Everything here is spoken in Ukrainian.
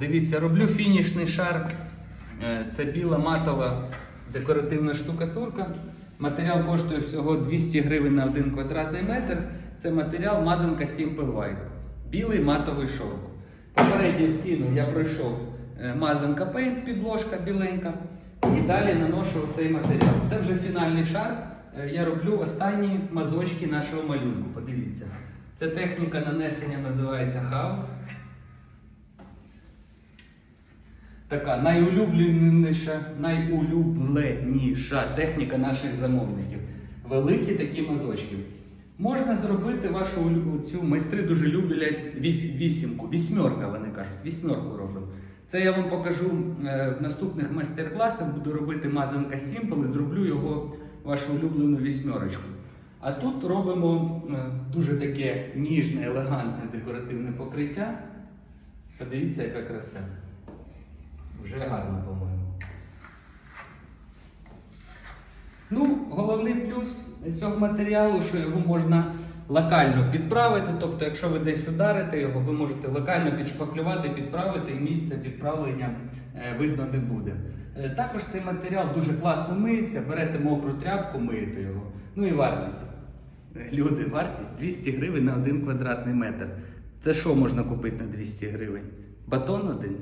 Дивіться, роблю фінішний шар. Е, Це біла матова декоративна штукатурка. Матеріал коштує всього 200 гривень на 1 квадратний метр. Це матеріал мазанка Simple White. Білий матовий шовк. Попередню стіну я пройшов е, мазанка Paint, підложка біленька. І далі наношу цей матеріал. Це вже фінальний шар. Е, Я роблю останні мазочки нашого малюнку. Подивіться. Це техніка нанесення називається хаос. Така найулюбленіша, найулюбленіша техніка наших замовників. Великі такі мазочки. Можна зробити вашу цю майстри дуже люблять вісімку, вісьмерка, вони кажуть, вісьмерку робимо. Це я вам покажу е, в наступних майстер-класах. Буду робити мазанка Simple і зроблю його вашу улюблену вісьмерочку. А тут робимо е, дуже таке ніжне, елегантне декоративне покриття. Подивіться, яка краса. Вже гарно, по-моєму. Ну, головний плюс цього матеріалу, що його можна локально підправити. Тобто, якщо ви десь ударите його, ви можете локально підшпаклювати, підправити, і місце підправлення е, видно не буде. Е, Також цей матеріал дуже класно миється, берете мокру тряпку, миєте його. Ну і вартість. Е, Люди, вартість 200 гривень на один квадратний метр. Це що можна купити на 200 гривень? Батон один?